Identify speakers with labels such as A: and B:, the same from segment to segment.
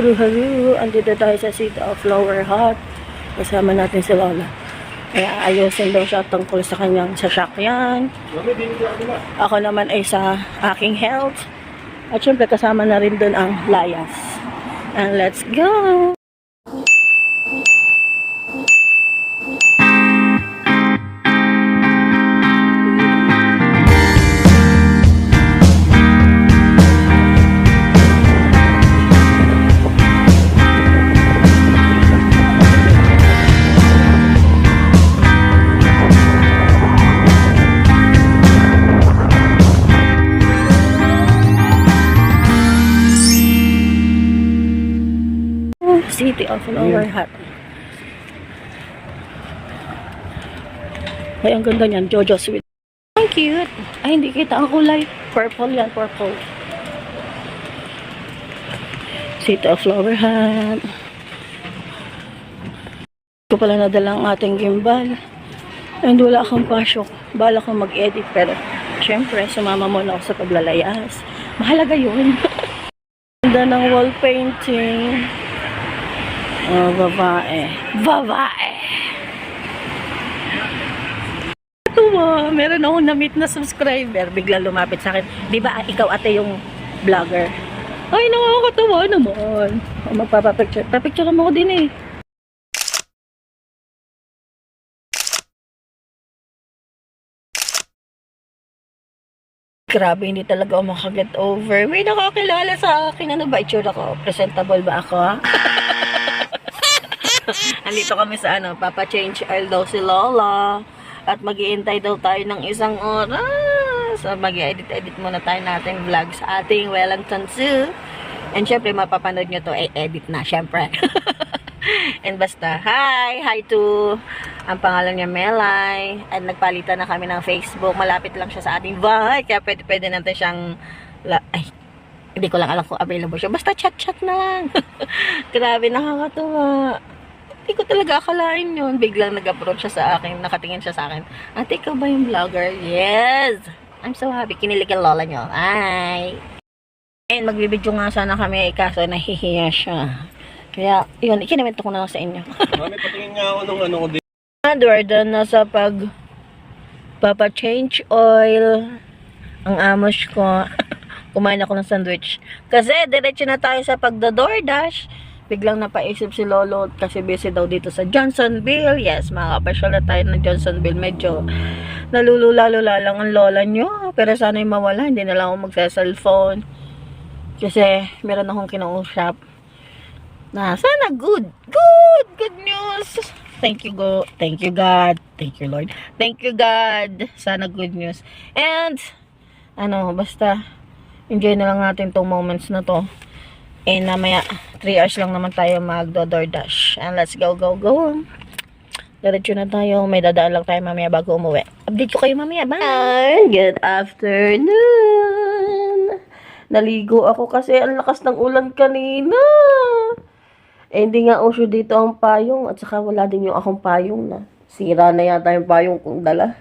A: Hello, hello. Andito tayo sa City of Flower Hut. Kasama natin si Lola. Kaya ayusin daw siya tungkol sa kanyang sasakyan. Ako naman ay sa aking health. At syempre kasama na rin doon ang layas. And let's go! City of Flower Hut. Ay, ang ganda niyan. Jojo Sweet. Ang cute. Ay, hindi kita ang kulay. Purple yan, purple. City of Flower Hut. Ko pala nadala ang ating gimbal. And wala akong pasok. Bala ko mag-edit pero syempre sumama muna ako sa paglalayas. Mahalaga yun. Ganda ng wall painting. Oh, babae. Babae! Tuwa, meron akong na-meet na subscriber. Bigla lumapit sa akin. Di ba, ikaw ate yung vlogger? Ay, nakakatawa naman. Oh, magpapapicture. Papicture mo ko din eh. Grabe, hindi talaga ako makaget over. May nakakilala sa akin. Ano ba itsura ko? Presentable ba ako? ha? Andito kami sa ano, Papa Change Oil daw si Lola. At mag-iintay daw tayo ng isang oras. So, mag-edit-edit muna tayo natin vlog sa ating Wellington Zoo. And syempre, mapapanood nyo to, eh, edit na, syempre. And basta, hi! Hi to, ang pangalan niya Melay. At nagpalitan na kami ng Facebook. Malapit lang siya sa ating bahay. Kaya pwede, pwede natin siyang, ay, hindi ko lang alam kung available siya. Basta chat-chat na lang. Grabe, nakakatuwa. Hindi ko talaga akalain yun. Biglang nag-approach siya sa akin. Nakatingin siya sa akin. Ate, ikaw ba yung vlogger? Yes! I'm so happy. Kinilig ang lola niyo. Ay! And magbibidyo nga sana kami. Kaso nahihiya siya. Kaya, yun. Ikinamento ko na lang sa inyo.
B: Mami, patingin nga ako nung ano ko din.
A: Edward, na sa pag papa-change oil ang amos ko. Kumain ako ng sandwich. Kasi, diretso na tayo sa pagda-DoorDash. Biglang napaisip si Lolo kasi busy daw dito sa Johnsonville. Yes, makakapasyal na tayo ng Johnsonville. Medyo nalulula-lula lang ang lola nyo. Pero sana'y mawala. Hindi na lang ako magsa-cellphone. Kasi meron akong kinausap na sana good. Good! Good news! Thank you, go. Thank you, God. Thank you, Lord. Thank you, God. Sana good news. And, ano, basta, enjoy na lang natin tong moments na to. And namaya, 3 hours lang naman tayo magdo-DoorDash. And let's go, go, go. Diretso na tayo. May dadaan lang tayo mamaya bago umuwi. Update ko kayo mamaya. Bye! Good afternoon! Naligo ako kasi ang lakas ng ulan kanina. Eh, hindi nga uso dito ang payong at saka wala din yung akong payong na. Sira na yata yung payong kong dala.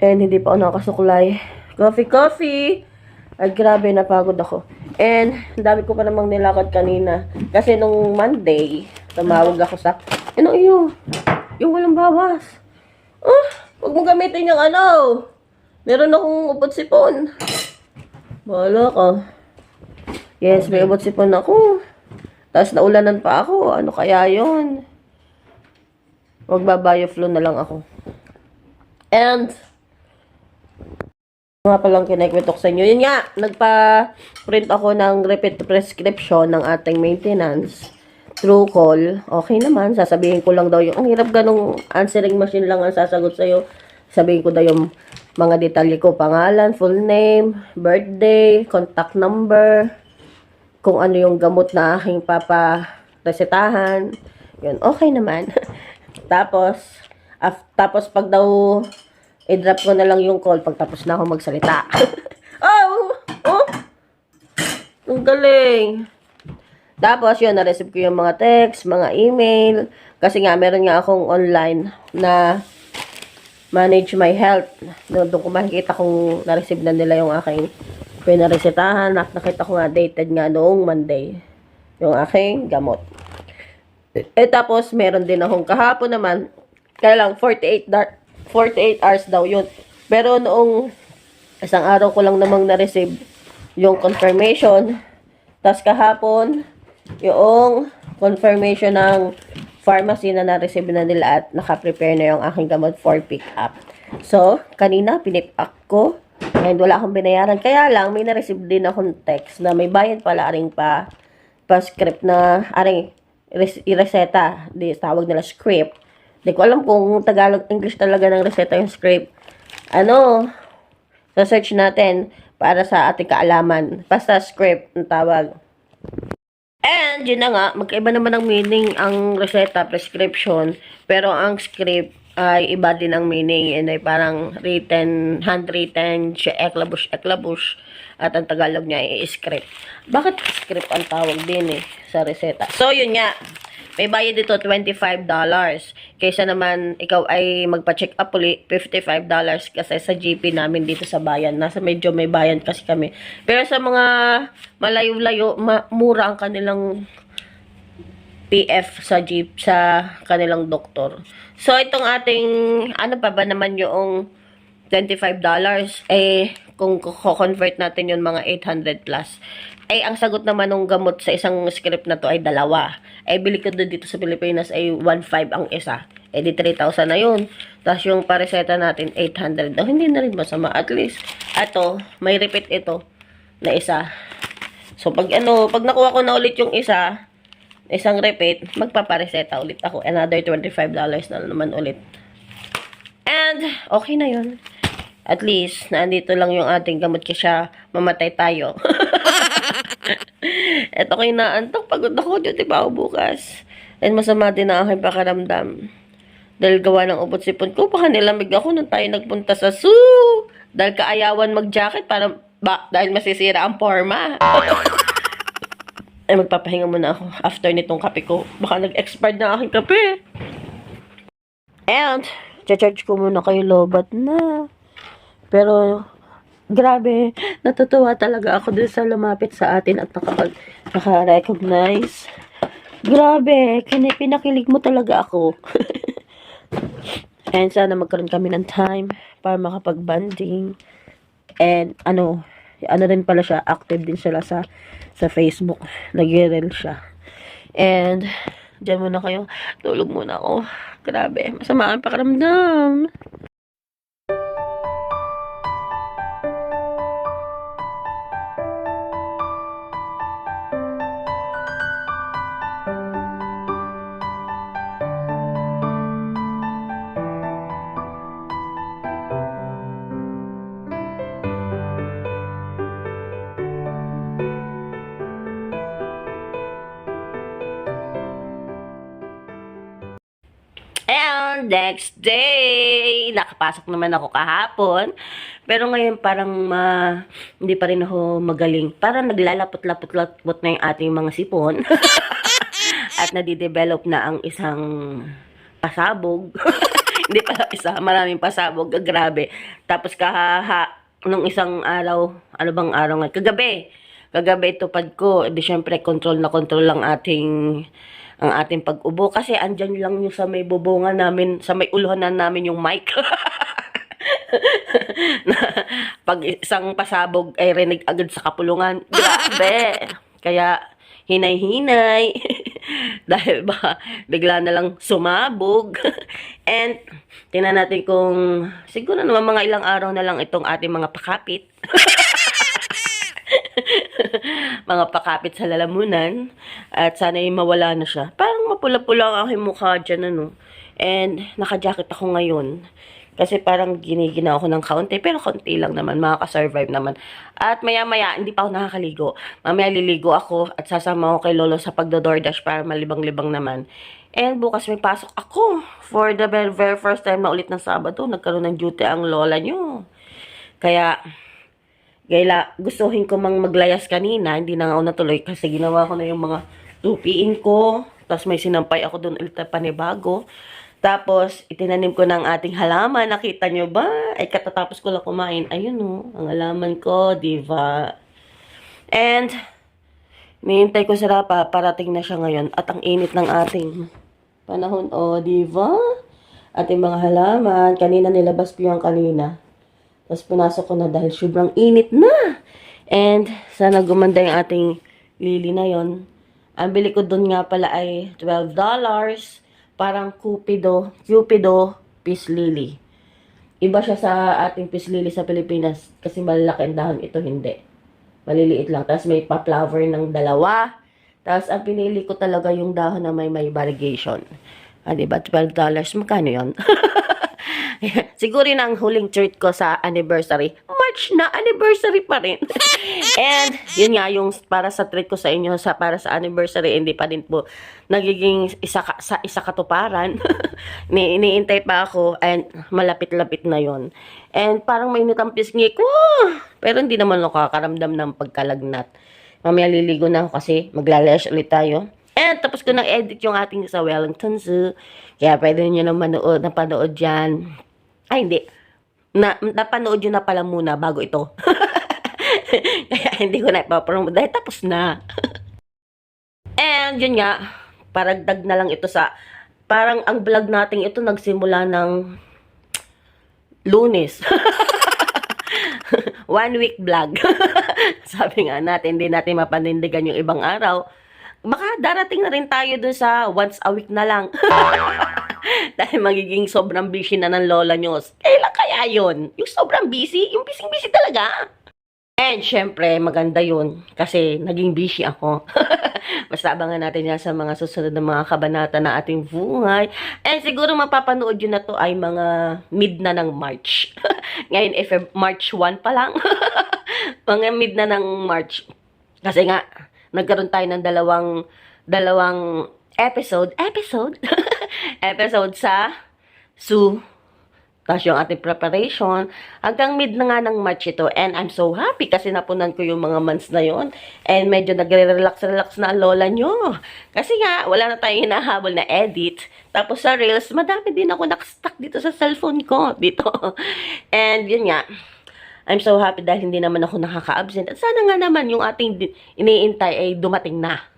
A: And hindi pa ako nakasuklay. Coffee, coffee! Ay, grabe, napagod ako. And, dami ko pa namang nilakad kanina. Kasi nung Monday, tumawag ako sa, ano iyo? Yung walang bawas. Ah, huwag mo gamitin yung ano. Meron akong upot sipon. Bahala ka. Yes, may upot sipon ako. Tapos naulanan pa ako. Ano kaya yon? Magbabioflow na lang ako. And, nga palang kinikwento ko sa inyo. Yun nga, nagpa-print ako ng repeat prescription ng ating maintenance through call. Okay naman, sasabihin ko lang daw yung, ang hirap ganong answering machine lang ang sasagot sa'yo. Sabihin ko daw yung mga detalye ko, pangalan, full name, birthday, contact number, kung ano yung gamot na aking papa-resetahan. Yun, okay naman. tapos, af, tapos pag daw i-drop ko na lang yung call pag tapos na ako magsalita. oh! Oh! Ang galing! Tapos yun, na-receive ko yung mga text, mga email. Kasi nga, meron nga akong online na manage my health. Doon, ko makikita kung na-receive na nila yung aking pinaresetahan. Nak- Nakita ko nga dated nga noong Monday. yung aking gamot. Eh, tapos, meron din akong kahapon naman, kaya lang, 48, dar- 48 hours daw yun. Pero noong isang araw ko lang namang na-receive yung confirmation. Tapos kahapon, yung confirmation ng pharmacy na na-receive na nila at naka-prepare na yung aking gamot for pick-up. So, kanina, pinip up ko. And wala akong binayaran. Kaya lang, may na-receive din akong text na may bayad pala aring pa, pa script na, aring, res- i-reseta. Tawag nila script. Di ko alam kung Tagalog, English talaga ng reseta yung script. Ano, sa search natin para sa ating kaalaman. Basta script ang tawag. And yun na nga, magkaiba naman ng meaning ang reseta, prescription, pero ang script ay iba din ang meaning and ay parang written, handwritten, siya eklabush, eklabush, at ang Tagalog niya ay script. Bakit script ang tawag din eh sa reseta? So yun nga, may bayad dito $25. Kaysa naman ikaw ay magpa-check up uli, $55 kasi sa GP namin dito sa bayan. Nasa medyo may bayan kasi kami. Pero sa mga malayo-layo, ma- mura ang kanilang PF sa jeep sa kanilang doktor. So itong ating ano pa ba naman yung $25 eh kung ko-convert natin yung mga 800 plus ay ang sagot naman ng gamot sa isang script na to ay dalawa. Ay bili ko doon dito sa Pilipinas ay 1.5 ang isa. Eh di 3,000 na yun. Tapos yung pareseta natin 800 daw. Hindi na rin masama. At least, ato, may repeat ito na isa. So pag ano, pag nakuha ko na ulit yung isa, isang repeat, magpapareseta ulit ako. Another $25 na naman ulit. And, okay na yun. At least, nandito lang yung ating gamot kasi mamatay tayo. Eto kayo na antok, pagod ako, duty pa ako bukas. And masama din ang aking pakaramdam. Dahil gawa ng ubot sipon ko, baka nilamig ako nung tayo nagpunta sa zoo. Dahil kaayawan mag-jacket para, ba, dahil masisira ang forma. Ay, magpapahinga muna ako after nitong kape ko. Baka nag-expired na aking kape. And, charge ko muna kayo lobat na. Pero, grabe, natutuwa talaga ako dun sa lumapit sa atin at nakapag, naka-recognize. Grabe, pinakilig mo talaga ako. And sana magkaroon kami ng time para makapag-banding. And ano, ano rin pala siya, active din sila sa sa Facebook. Nag-reel siya. And, dyan muna kayo. Tulog muna ako. Grabe, masama ang pakiramdam. Next day, nakapasok naman ako kahapon. Pero ngayon parang ma, hindi pa rin ako magaling. Parang naglalapot-lapot-lapot na yung ating mga sipon. At nadidevelop na ang isang pasabog. hindi pala isa, maraming pasabog. Grabe. Tapos kahaha, nung isang araw, ano bang araw nga? Kagabi. Kagabi tupad ko. Di syempre, control na control lang ating ang ating pag-ubo kasi andyan lang yung sa may bubungan namin, sa may uluhanan namin yung mic. na pag isang pasabog ay rinig agad sa kapulungan. Grabe. Kaya hinay-hinay. Dahil ba bigla na lang sumabog. And tingnan natin kung siguro naman mga ilang araw na lang itong ating mga pakapit. mga pakapit sa lalamunan at sana ay mawala na siya. Parang mapula-pula ang aking mukha dyan, ano. And naka-jacket ako ngayon. Kasi parang ginigina ako ng kaunti, pero kaunti lang naman, makaka-survive naman. At maya-maya, hindi pa ako nakakaligo. Mamaya liligo ako at sasama ako kay Lolo sa pagdo-DoorDash para malibang-libang naman. And bukas may pasok ako. For the very, very first time na ulit ng Sabado, nagkaroon ng duty ang lola nyo. Kaya, Gaila, gustuhin ko mang maglayas kanina, hindi na nga ako natuloy kasi ginawa ko na yung mga tupiin ko. Tapos may sinampay ako doon ulit panibago. Tapos, itinanim ko ng ating halaman. Nakita nyo ba? Ay, katatapos ko lang kumain. Ayun o, ang halaman ko, diva. And, Nihintay ko sila pa, parating na siya ngayon. At ang init ng ating panahon, o, oh, di ba? Ating mga halaman, kanina nilabas ko yung kanina. Tapos pinasok ko na dahil sobrang init na. And sana gumanda yung ating lily na yon. Ang bili ko dun nga pala ay $12. Parang Cupido, Cupido Peace Lily. Iba siya sa ating peace lily sa Pilipinas kasi malalaki ang dahon ito hindi. Maliliit lang. Tapos may pa-flower ng dalawa. Tapos ang pinili ko talaga yung dahon na may may variegation. Ah, diba? $12. Magkano yon? Siguro yun ang huling treat ko sa anniversary. March na, anniversary pa rin. And, yun nga, yung para sa treat ko sa inyo, sa para sa anniversary, hindi pa din po nagiging isa, ka, sa isa katuparan. Ni, iniintay pa ako, and malapit-lapit na yon And parang mainit ang pisngi ko. Pero hindi naman ako kakaramdam ng pagkalagnat. Mamaya liligo na ako kasi maglalash ulit tayo. And tapos ko nang edit yung ating sa Wellington Zoo. Kaya pwede nyo na manood, napanood dyan. Ay, hindi. Na, napanood yun na pala muna bago ito. Kaya hindi ko na ipapromote dahil tapos na. And yun nga, paragdag na lang ito sa, parang ang vlog natin ito nagsimula ng lunes. One week vlog. Sabi nga natin, hindi natin mapanindigan yung ibang araw. Baka darating na rin tayo dun sa once a week na lang. Dahil magiging sobrang busy na ng lola nyo. Kailan kaya yun? Yung sobrang busy? Yung busy-busy talaga. And syempre, maganda yun. Kasi naging busy ako. Basta abangan natin yan sa mga susunod na mga kabanata na ating buhay. And siguro mapapanood yun na to ay mga mid na ng March. Ngayon, if March 1 pa lang. mga mid na ng March. Kasi nga, nagkaroon tayo ng dalawang dalawang episode, episode, episode sa Zoo. Tapos yung ating preparation, hanggang mid na nga ng March ito. And I'm so happy kasi napunan ko yung mga months na yon And medyo nagre-relax-relax na ang lola nyo. Kasi nga, wala na tayong hinahabol na edit. Tapos sa Reels, madami din ako nakastuck dito sa cellphone ko. Dito. And yun nga, I'm so happy dahil hindi naman ako nakaka-absent. At sana nga naman yung ating iniintay ay dumating na.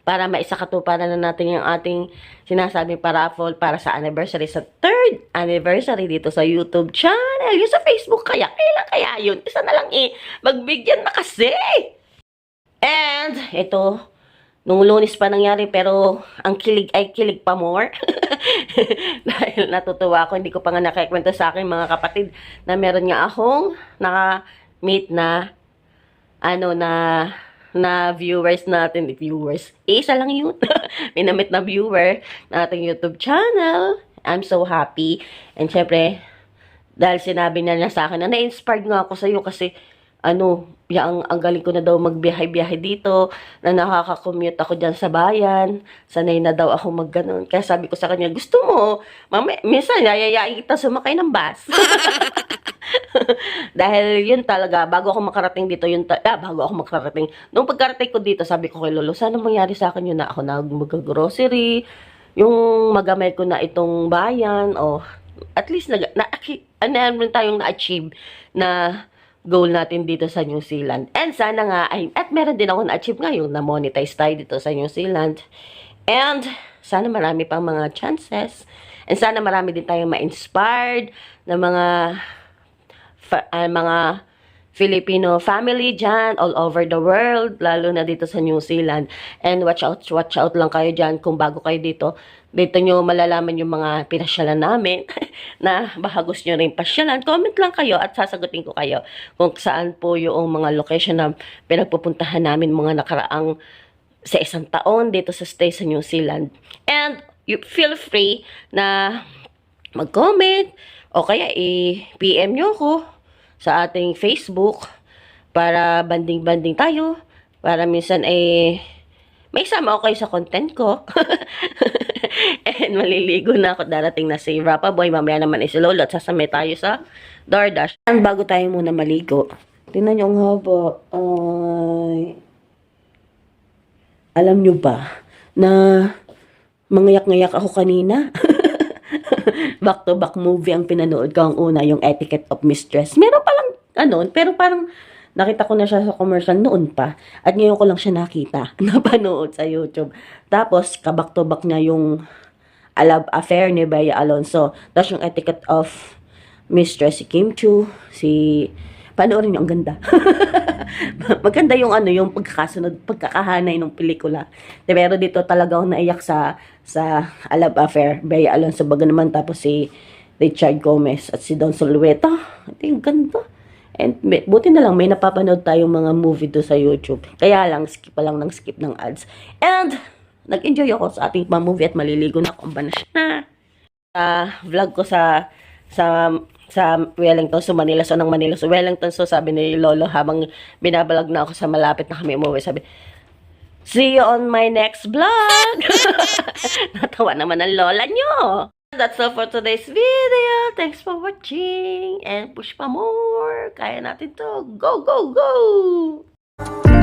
A: Para maisakatuparan na natin yung ating sinasabing paraffle para sa anniversary, sa third anniversary dito sa YouTube channel. Yung sa Facebook kaya, kailan kaya yun? Isa na lang eh, magbigyan na kasi. And, ito, nung lunes pa nangyari, pero ang kilig ay kilig pa more. Dahil natutuwa ako, hindi ko pa nga nakakwento sa akin mga kapatid na meron nga akong naka-meet na ano na na viewers natin, viewers, isa lang yun. Minamit na viewer na ating YouTube channel. I'm so happy. And syempre, dahil sinabi na niya sa akin na na-inspired nga ako sa iyo kasi ano, ya, ang, galing ko na daw magbiyahe-biyahe dito, na nakaka-commute ako dyan sa bayan, sanay na daw ako magganon. Kaya sabi ko sa kanya, gusto mo, mami, minsan, yayayain kita sumakay ng bus. Dahil yun talaga, bago ako makarating dito, yun ta- ah, bago ako makarating, nung pagkarating ko dito, sabi ko kay Lolo, sana mangyari sa akin yun na ako na mag-grocery, yung magamay ko na itong bayan, o at least nag, na, ano rin tayong na-achieve na goal natin dito sa New Zealand. And sana nga, ay, at meron din ako na-achieve nga yung na-monetize tayo dito sa New Zealand. And sana marami pang mga chances. And sana marami din tayong ma-inspired na mga ah, mga Filipino family dyan all over the world, lalo na dito sa New Zealand. And watch out, watch out lang kayo dyan kung bago kayo dito. Dito nyo malalaman yung mga pinasyalan namin na baka gusto nyo rin pasyalan. Comment lang kayo at sasagutin ko kayo kung saan po yung mga location na pinagpupuntahan namin mga nakaraang sa isang taon dito sa stay sa New Zealand. And you feel free na mag-comment o kaya i-PM nyo ako sa ating Facebook para banding-banding tayo. Para minsan eh may sama ako kayo sa content ko. And maliligo na ako darating na si Rapa Boy. Mamaya naman is Lolo at sasama tayo sa DoorDash. And bago tayo muna maligo, tingnan niyo ang haba. Ay. Alam niyo ba na mangayak-ngayak ako kanina? back-to-back movie ang pinanood ko. Ang una, yung Etiquette of Mistress. Meron palang, ano, pero parang nakita ko na siya sa commercial noon pa. At ngayon ko lang siya nakita, napanood sa YouTube. Tapos, kabak to back niya yung A Love Affair ni Bea Alonso. Tapos yung Etiquette of Mistress si Kim Chu, si... Panoorin niyo, ang ganda. Maganda yung ano, yung pagkakasunod, pagkakahanay ng pelikula. Pero dito talaga ako naiyak sa sa A Love Affair, Bea Alonso baga naman tapos si Richard Gomez at si Don Solueta. Ito yung ganda. And may- buti na lang may napapanood tayong mga movie do sa YouTube. Kaya lang, skip pa lang ng skip ng ads. And, nag-enjoy ako sa ating mga movie at maliligo na akong banas na. Sa vlog ko sa sa sa Wellington, so Manila, so ng Manila, so Wellington, so sabi ni Lolo habang binabalag na ako sa malapit na kami umuwi, sabi, See you on my next vlog! Natawa naman ang lola nyo! That's all for today's video. Thanks for watching. And push pa more. Kaya natin to. Go, go, go!